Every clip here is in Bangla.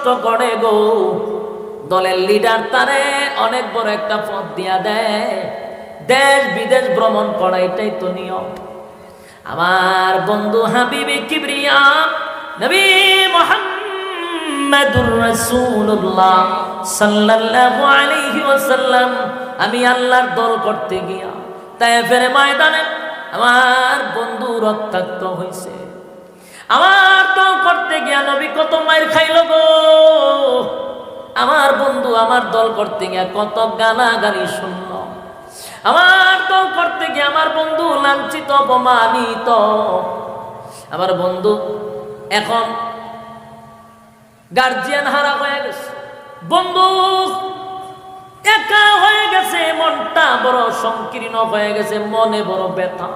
কষ্ট করে গো। দলের লিডার তারে অনেক বড় একটা পদ দিয়া দেয়। দেশ বিদেশ ভ্রমণ করা এটাই তো নিয়ম। আমার বন্ধু হাবিবি কিবরিয়া, নবী মোহাম্মদুর রাসূলুল্লাহ সাল্লাল্লাহু আলাইহি ওয়াসাল্লাম, আমি আল্লাহর দল করতে গিয়া তাই ময়দানে আমার বন্ধু রক্তাক্ত হইছে। আমার তো করতে গিয়া নবী কত মায়ের খাইল গো? আমার বন্ধু, আমার দল করতে গিয়া কত গালাগালি শুনল। আমার তো করতে গিয়ে আমার বন্ধু লাঞ্ছিত, অপমানিত। আমার বন্ধু এখন গার্জিয়ান হারা হয়ে গেছে। বন্ধু, একা হয়ে গেছে, মনটা বড় সংকীর্ণ হয়ে গেছে, মনে বড় ব্যথা।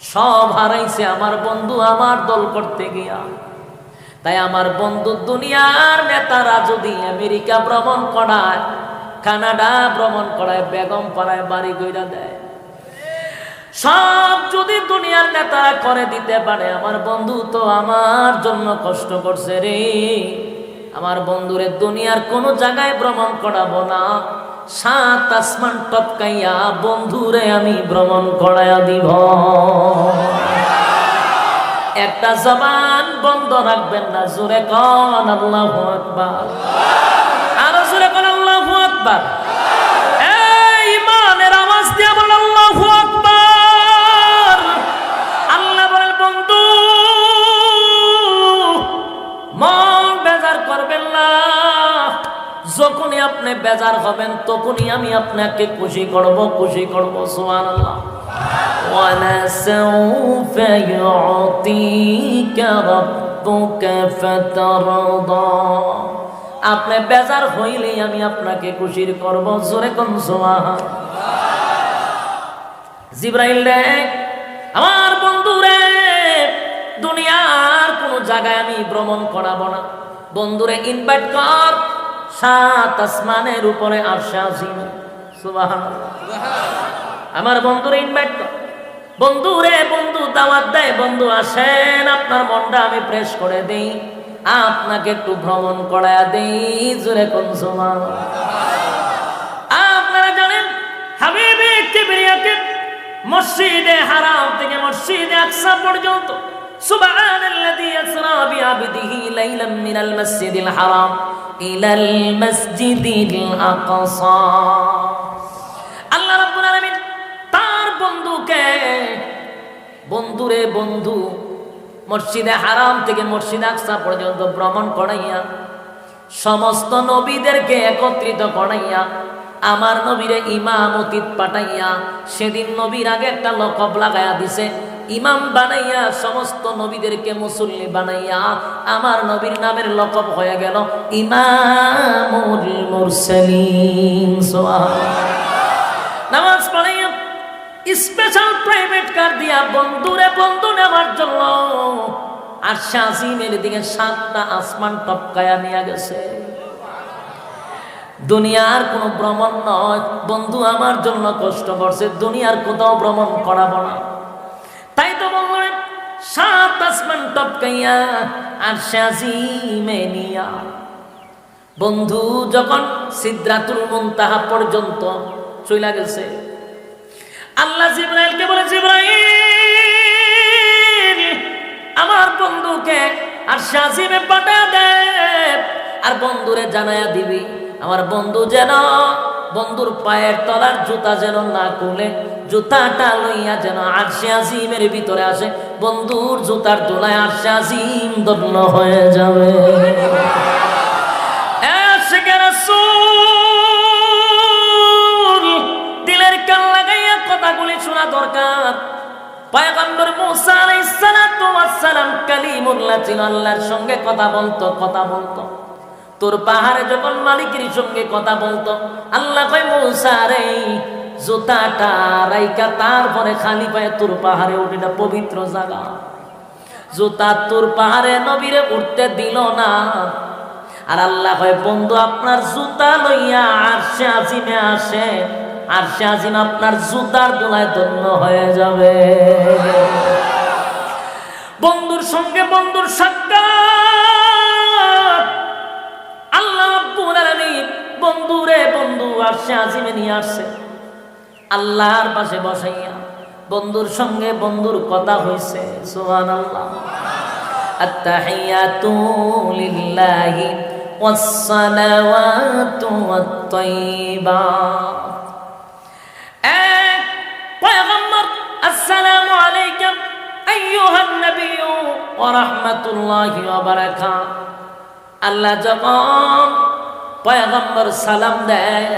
সব হারাইছে, আমার বন্ধু আমার দল করতে গিয়া। তাই আমার বন্ধু দুনিয়ার নেতারা যদি আমেরিকা ভ্রমণ করায়, কানাডা ভ্রমণ করায়, বেগম পাড়ায় বাড়ি গইরা দেয়। সব যদি দুনিয়ার নেতারা করে দিতে পারে, আমার বন্ধু তো আমার জন্য কষ্ট করছে রে। আমার বন্ধুরে দুনিয়ার কোনো জায়গায় ভ্রমণ করাবো না। সাত আসমান টপকাইয়া, বন্ধুরে, আমি ভ্রমণ করাইয়া দিব। একটা জবান বন্ধ রাখবেন না, জোরে কন আল্লাহ আরও জোরে কন আল্লাহ যখনই আপনি বেজার হবেন তখনই আমি আপনাকে খুশি করব খুশি করব সুবহানাল্লাহ ولسوف يعطيك ربك فترضى আপনি বেজার হইলেই আমি আপনাকে খুশির করব জোরে কোন সুবহান জিব্রাইল রে আমার বন্ধু রে দুনিয়ার কোন জায়গায় আমি ভ্রমণ করাবো না বন্ধুরে ইনভাইট কর সাত আসমানের উপরে আরশা আমার বন্ধুর ইনভাইট কর বন্ধু রে, বন্ধু দাওয়াত দেয়। বন্ধু আসেন, আপনার মনটা আমি প্রেস করে দেই। আপনাকে একটু ভ্রমণ করা দেই, জুরে কোন আপনারা জানেন, হাবিবে কিবরিয়াকে মসজিদে হারাম থেকে মসজিদে আকসা পর্যন্ত সুবহানাল্লাযী আসরা বিআবদিহি লাইলাম মিনাল মসজিদিল হারাম। إلى المسجد الأقصى আল্লাহ রাব্বুল আলামিন তার বন্ধুকে বন্ধুরে বন্ধু মসজিদে হারাম থেকে মসজিদ আকসা পর্যন্ত ভ্রমণ করাইয়া সমস্ত নবীদেরকে একত্রিত করাইয়া আমার নবীরে ইমামতিত পাঠাইয়া সেদিন নবীর আগে একটা লকব লাগাইয়া দিছে ইমাম বানাইয়া, সমস্ত নবীদেরকে মুসল্লি বানাইয়া, আমার নবীর নামের লকব হয়ে গেল, ইমামুল মুরসালিন নামাজ পড়াইয়া স্পেশাল প্রাইভেট কার দিয়া বন্ধুরে বন্ধু নেওয়ার জন্য আর শাসিমের দিকে সাতটা আসমান টপকায়া নিয়ে গেছে। দুনিয়ার কোনো ভ্রমণ নয়। বন্ধু আমার জন্য কষ্ট করছে, দুনিয়ার কোথাও ভ্রমণ করাবো না তাই তো বললেন সাত আসমান টপকাইয়া আর শাসিমে নিয়া। বন্ধু, যখন সিদ্ধাতুল মুনতাহা পর্যন্ত চইলা গেছে, আল্লাহ জিব্রাইলকে বলে, জিব্রাইল, আমার বন্ধুকে আর শাসিমে পাঠা দে, আর বন্ধুরে জানায়া দিবি। আমার বন্ধু যেন বন্ধুর পায়ের তলার জুতা যেন না খুলে, জুতাটা লইয়া যেন আরশে আজিমের ভিতরে আসে। বন্ধুর জুতার দোলায় আরশে আজিম দগ্ন হয়ে যাবে। দরকার। সঙ্গে কথা বলতো কথা বলতো। তোর পাহাড়ে যখন মালিকের সঙ্গে কথা বলতো, আল্লাহ কয়, মুসা রে, জুতাটা তারপরে খালি পায়ে তোর পাহাড়ে উঠিটা পবিত্র জায়গা। জুতা তোর পাহাড়ে নবীরে উঠতে দিল না। আর আল্লাহ কয়, বন্ধু, আপনার জুতা লইয়া আরশে আজিমে আসে। আরশে আজিম আপনার জুতার দোলায় ধন্য হয়ে যাবে। বন্ধুর সঙ্গে বন্ধুর সাক্ষাৎ। আল্লাহ বন্ধু রে বন্ধু, আসছে, আজিমে নিয়ে আসছে। আল্লাহর পাশে বসাইয়া বন্ধুর সঙ্গে বন্ধুর কথা হইছে সোহান আল্লাহ পয়গম্বর, আসসালামু আলাইকুম আল্লাহ যখন পয়গম্বর সালাম দেয়,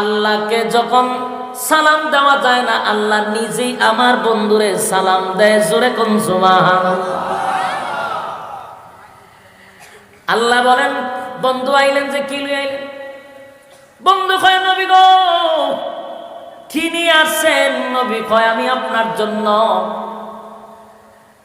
আল্লাহকে যখন সালাম দেওয়া যায় না, আল্লাহ নিজেই আমার বন্ধুরে সালাম দেয়, জোরে কোন আল্লাহ বলেন, বন্ধু আইলেন যে কি আইলেন? বন্ধু কয়, নবী গো কি নিয়ে আসছেন, নবী কয়, আমি আপনার জন্য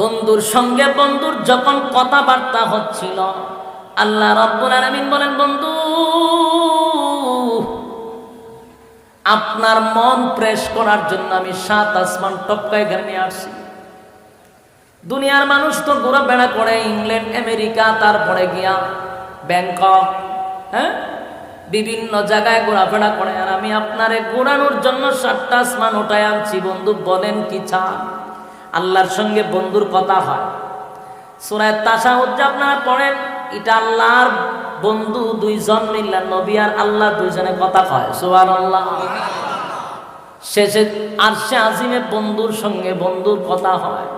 বন্ধুর সঙ্গে বন্ধুর যখন কথাবার্তা হচ্ছিল, আল্লাহ রব্বুল আলামিন বলেন, বন্ধু, আপনার মন প্রেস করার জন্য আমি সাত আসমান টপকায় এখানে নিয়ে আসছি। দুনিয়ার মানুষ তো ঘোরাফেরা করে, ইংল্যান্ড, আমেরিকা, তারপরে গিয়া ব্যাংকক হ্যাঁ? বিভিন্ন জায়গায় ঘোরাফেরা করে, আর আমি আপনারে ঘোরানোর জন্য সাতটা আসমান ওটাই আনছি। বন্ধু, বলেন কি চান? আল্লাহর সঙ্গে বন্ধুর কথা হয়। সুরায় যে আপনারা পড়েন, এটা আল্লাহর বন্ধু দুইজন মিল্লা নবী আর আল্লাহ দুইজনে কথা কয়। সুবান আল্লাহ শেষে আর সে আজিমে বন্ধুর সঙ্গে বন্ধুর কথা হয়।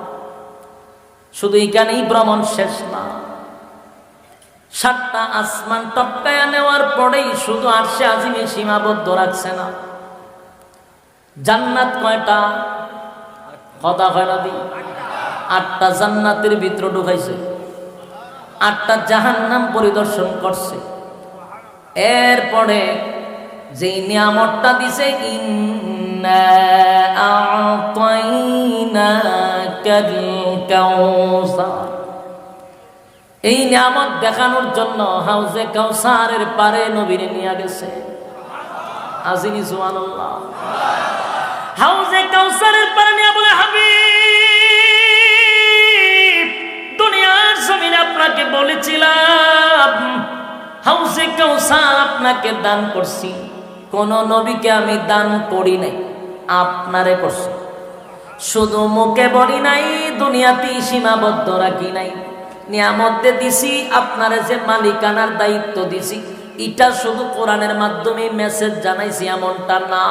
শুধু এখানেই ভ্রমণ শেষ না। সাতটা আসমান টপকায়া নেওয়ার পরেই শুধু আর সে আজিমে সীমাবদ্ধ রাখছে না। জান্নাত কয়টা? কথা হয় না আটটা জান্নাতের ভিতর ঢুকাইছে। আটটা জাহান্নাম পরিদর্শন করছে। এরপরে যে নিয়ামতটা দিছে এই নিয়ামত দেখানোর জন্য হাউজে কাউসারের পারে নবীরে নিয়ে গেছে। আজিনি সুবহানাল্লাহ। হাউজে কাউসারের পারে নিয়ে বলে, হাবিব, দুনিয়ার জমিনে আপনাকে বলেছিলাম, হাউজে কাউসার আপনাকে দান করছি। কোন নবীকে আমি দান করি নাই, আপনারে করছি। শুধু মুখে বলি নাই দুনিয়াতে সীমাবদ্ধ রাখি নাই। নিয়ামতে দিছি, আপনারে যে মালিকানার দায়িত্ব দিছি, এটা শুধু কোরআনের মাধ্যমে মেসেজ জানাইছি, এমনটা না।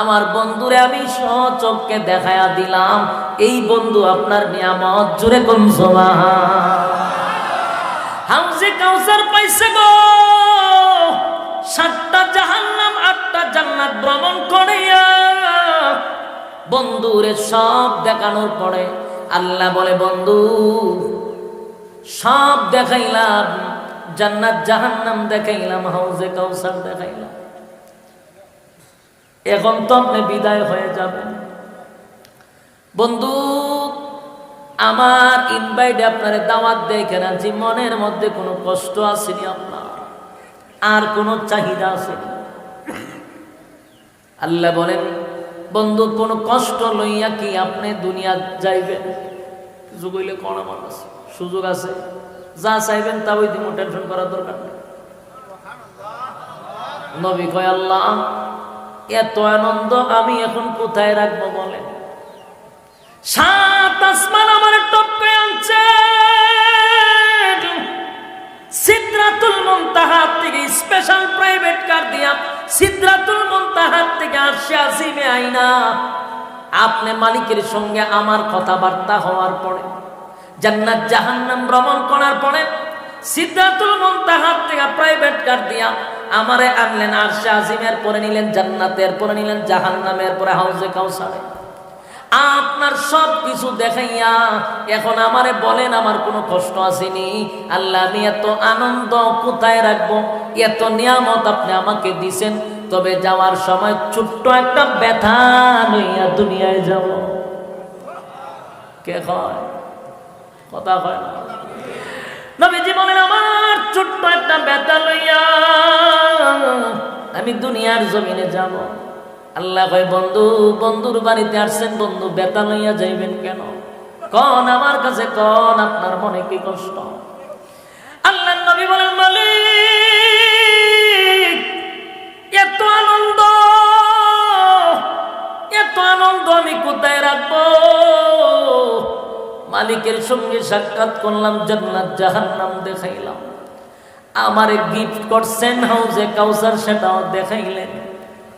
আমার বন্ধুরে আমি সচককে দেখায়া দিলাম। এই বন্ধু আপনার নিয়ামত জুড়ে কোন হাউসে কাউসার পাইছে গো। সাতটা জাহান্নাম, আটটা জান্নাত ভ্রমণ করিয়া বন্ধুরে সব দেখানোর পরে আল্লাহ বলে, বন্ধু, সব দেখাইলাম, জান্নাত জাহান্নাম দেখাইলাম হাউজে কাউসার দেখাইলাম। এখন তো আপনি বিদায় হয়ে যাবেন বন্ধু, আমার ইনভাইটে আপনার দাওয়াত দেখে আনছি মনের মধ্যে কোনো কষ্ট আসেনি আপনার। আর কোনো চাহিদা আসেনি। আল্লাহ বলেন, বন্ধু, কোনো কষ্ট লইয়া কি আপনি দুনিয়া যাইবেন? সুযোগ হইলে কোন আমার কাছে? সুযোগ আছে। যা চাইবেন তা ওই দিন টেনশন করার দরকার নবী কয়, আল্লাহ এত আনন্দ আমি এখন কোথায় রাখব বলেন? সাত আসমান আমার টপকে আনছে। থেকে স্পেশাল প্রাইভেট কার দিয়া থেকে আইনা আপনি মালিকের সঙ্গে আমার কথাবার্তা হওয়ার পরে, জান্নাত জাহান্নাম ভ্রমণ করার পরে সিদ্ধাতুল মুনতাহার থেকে প্রাইভেট কার দিয়া আমারে আনলেন আরশে আজিমের পরে নিলেন জান্নাতের পরে নিলেন জাহান্নামের পরে হাউজে কাউসারে আপনার সব কিছু দেখাইয়া এখন আমারে বলেন আমার কোনো কষ্ট আসেনি। আল্লাহ আমি এত আনন্দ কোথায় রাখব? এত নিয়ামত আপনি আমাকে দিছেন। তবে যাওয়ার সময় ছোট্ট একটা ব্যথা লইয়া দুনিয়ায় যাব। কে কয়? কথা কয় না। নবীজি বলেন, আমার ছোট্ট একটা ব্যথা লইয়া আমি দুনিয়ার জমিনে যাব। আল্লাহ কয়, বন্ধু, বন্ধুর বাড়িতে আসছেন, বন্ধু, ব্যথা লইয়া যাইবেন কেন? কন, আমার কাছে কন, আপনার মনে কি কষ্ট? আল্লাহ নবী বলেন, মালিক, এত আনন্দ এত আনন্দ আমি কোথায় রাখব? মালিকের সঙ্গে সাক্ষাৎ করলাম, জান্নাত জাহান্নাম দেখাইলাম। আমারে গিফট করছেন হাউজে কাউসার, সেটাও দেখাইলেন।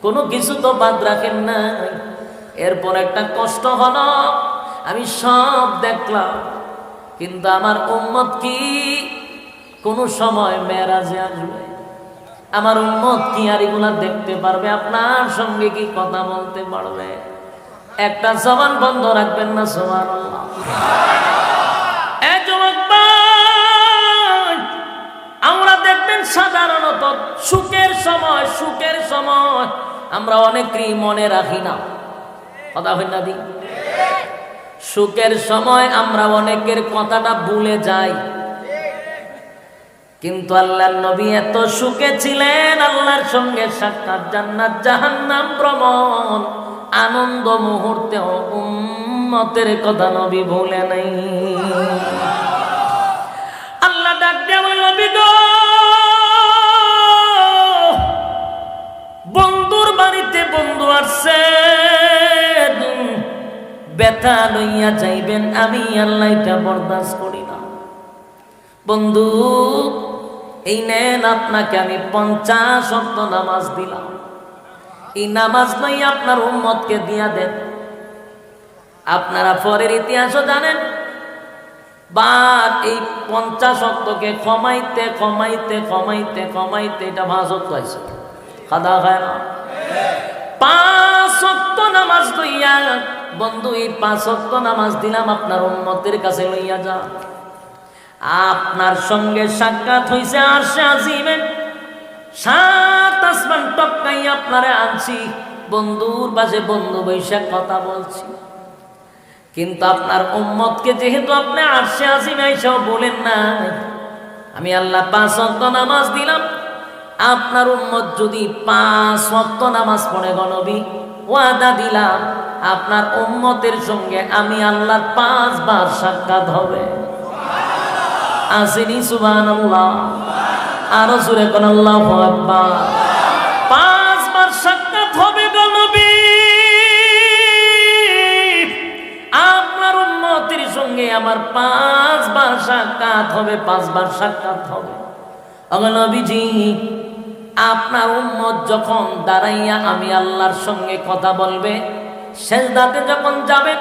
কোনো কিছু তো বাদ রাখেন না এরপর একটা কষ্ট হলো, আমি সব দেখলাম। কিন্তু আমার উম্মত কি? কোনো সময় মেয়েরাজে আসবে। আমার উম্মত কি আর এগুলা দেখতে পারবে? আপনার সঙ্গে কি কথা বলতে পারবে? একটা জবান বন্ধ রাখবেন না সবার আমরা দেখবেন সাধারণত সুখের সময় সুখের সময় আমরা অনেকেই মনে রাখি না। কথা হয় না সুখের সময় আমরা অনেকের কথাটা ভুলে যাই। কিন্তু আল্লাহর নবী এত সুখে ছিলেন, আল্লাহর সঙ্গে সাক্ষাৎ জান্নাত, জাহান্নাম ভ্রমণ। আনন্দ মুহূর্তে উম্মতের কথা নবী ভুলে নাই। আল্লাহ ডাক দিয়ে আমার নবী গো, বন্ধুর বাড়িতে বন্ধু আসছে। ব্যথা লইয়া যাইবেন, আমি আল্লাহ এটা বরদাস্ত করি না। বন্ধু, এই নেন আপনাকে আমি পঞ্চাশ নামাজ দিলাম। এই নামাজ নাই আপনার উম্মতকে দিয়া দেন। আপনারা পরের ইতিহাসও জানেন। বার এই পঞ্চাশ অক্টকে কমাইতে কমাইতে কমাইতে কমাইতে এটা ভাষত পাইছে খাদা খায় না। পাঁচ অক্ট নামাজ লইয়া, বন্ধু, এই পাঁচ অক্ট নামাজ দিলাম আপনার উম্মতের কাছে লইয়া যা। আপনার সঙ্গে সাক্ষাৎ হইছে আর সে আজিমে সাত আসমান টপকাই আপনারে আনছি। বন্ধুর বাজে বন্ধু বৈশাখ কথা বলছি। কিন্তু আপনার উম্মতকে যেহেতু আপনি আরশে আজিমে এসেও বলেন না আমি আল্লাহ পাঁচ অক্ত নামাজ দিলাম। আপনার উম্মত যদি পাঁচ অক্ত নামাজ পড়ে গণবি, ওয়াদা দিলাম, আপনার উম্মতের সঙ্গে আমি আল্লাহর পাঁচবার সাক্ষাৎ হবে। আসেনি সুবান আল্লাহ আরও জুড়ে কোন আল্লাহ আকবার। পাঁচবার সাক্ষাৎ হবে গণবী আপনার উন্নতির সঙ্গে আমার পাঁচবার সাক্ষাৎ হবে, পাঁচবার সাক্ষাৎ হবে। অগনবীজি আপনার উম্মত যখন দাঁড়াইয়া আমি আল্লাহর সঙ্গে কথা বলবে শেষ দাতে যখন যাবে,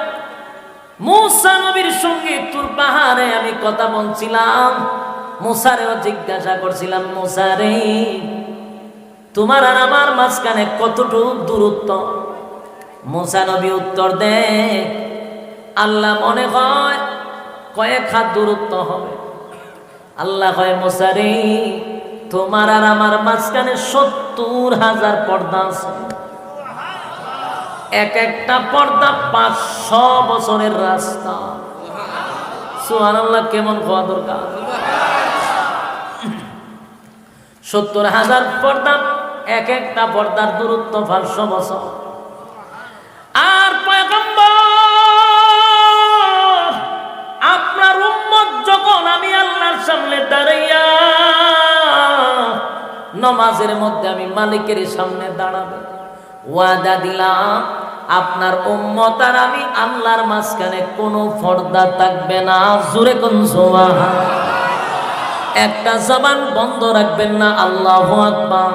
মুসা নবীর সঙ্গে তোর পাহাড়ে আমি কথা বলছিলাম মুসারেও জিজ্ঞাসা করছিলাম, মুসারে, তোমার আর আমার মাঝখানে কতটুক দূরত্ব? মুসা নবী উত্তর দে, আল্লাহ মনে হয় কয়েক হাত দূরত্ব হবে। আল্লাহ কয়, মুসারে, তোমার আর আমার মাঝখানে সত্তর হাজার পর্দা আছে। এক একটা পর্দা পাঁচশো বছরের রাস্তা। সুহান কেমন হওয়া দরকার? সত্তর হাজার পর্দা এক একটা পর্দার দূরত্ব পাঁচশো বছর। আর আপনার উম্মত যখন আমি আল্লাহর সামনে দাঁড়াইয়া নমাজের মধ্যে আমি মালিকের সামনে দাঁড়াবো, ওয়াদা দিলাম, আপনার উম্মত আর আমি আল্লাহর মাঝখানে কোনো পর্দা থাকবে না। জোরে কোন একটা জবান বন্ধ রাখবেন না, আল্লাহ আকবার।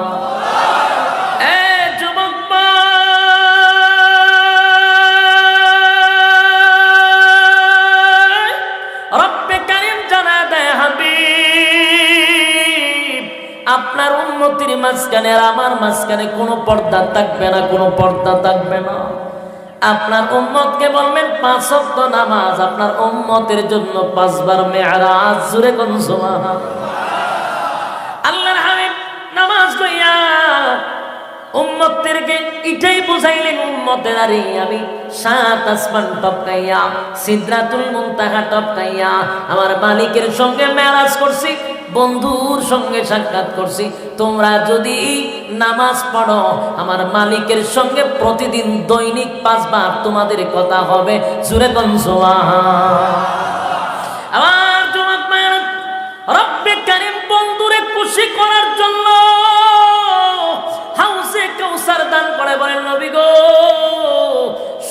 আপনার উন্নতির মাঝখানে আর আমার মাঝখানে কোনো পর্দা থাকবে না, কোনো পর্দা থাকবে না। আপনার উম্মতকে বলবেন পাঁচ অক্ট নামাজ, আপনার উম্মতের জন্য পাঁচবার মেয়ারাজ জুড়ে কোন আল্লাহর হাবিব নামাজ লইয়া উম্মতদেরকে এটাই বুঝাইলেন, উম্মতের আরে আমি সাত আসমান টপকাইয়া সিদ্রাতুল মুনতাহা টপকাইয়া আমার মালিকের সঙ্গে মেরাজ করছি। বন্ধুর সঙ্গে সাক্ষাৎ করছি। তোমরা যদি নামাজ পড়ো, আমার মালিকের সঙ্গে প্রতিদিন দৈনিক পাঁচবার তোমাদের কথা হবে। জুরে কনসোয়া জমাত রব্বে কারিম বন্ধুরে খুশি করার জন্য হাউসে কাউসার দান করে বলেন, নবী গো,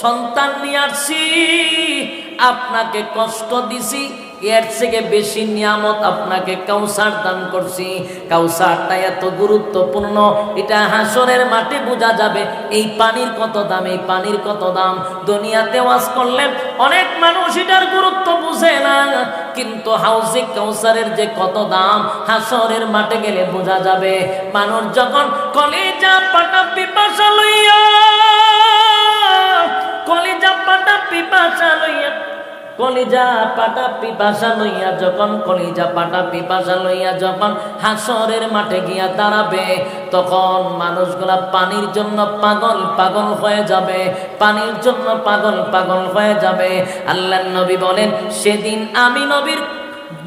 সন্তান নিয়ে আসছি, আপনাকে কষ্ট দিছি এর থেকে বেশি নিয়ামত আপনাকে কাউসার দান করছি। কাউসারটা এত গুরুত্বপূর্ণ, এটা হাসরের মাঠে বোঝা যাবে এই পানির কত দাম, এই পানির কত দাম। দুনিয়াতে ওয়াজ করলে অনেক মানুষ এটার গুরুত্ব বুঝে না, কিন্তু হাউসে কাউসারের যে কত দাম, হাসরের মাঠে গেলে বোঝা যাবে। মানুষ যখন কলেজা পাটা পিপাসা লইয়া, কলেজা পাটা পিপাসা লইয়া কলিজা পাটা পিপাসা লইয়া যখন কলিজা পাটা পিপাসা লইয়া যখন হাসরের মাঠে গিয়া দাঁড়াবে, তখন মানুষগুলা পানির জন্য পাগল পাগল হয়ে যাবে, পানির জন্য পাগল পাগল হয়ে যাবে। আল্লাহ নবী বলেন, সেদিন আমি নবীর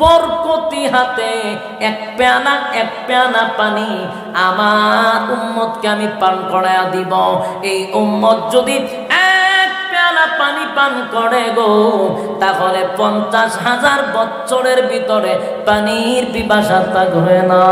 বরকতি হাতে এক পেয়ানা এক পেয়ানা পানি আমার উম্মতকে আমি পান করায়া দিব। এই উম্মত যদি পেয়ালা পানি পান করে গো। তাহলে পঞ্চাশ হাজার বছরের ভিতরে পানির পিপাসা তা ঘুরে না।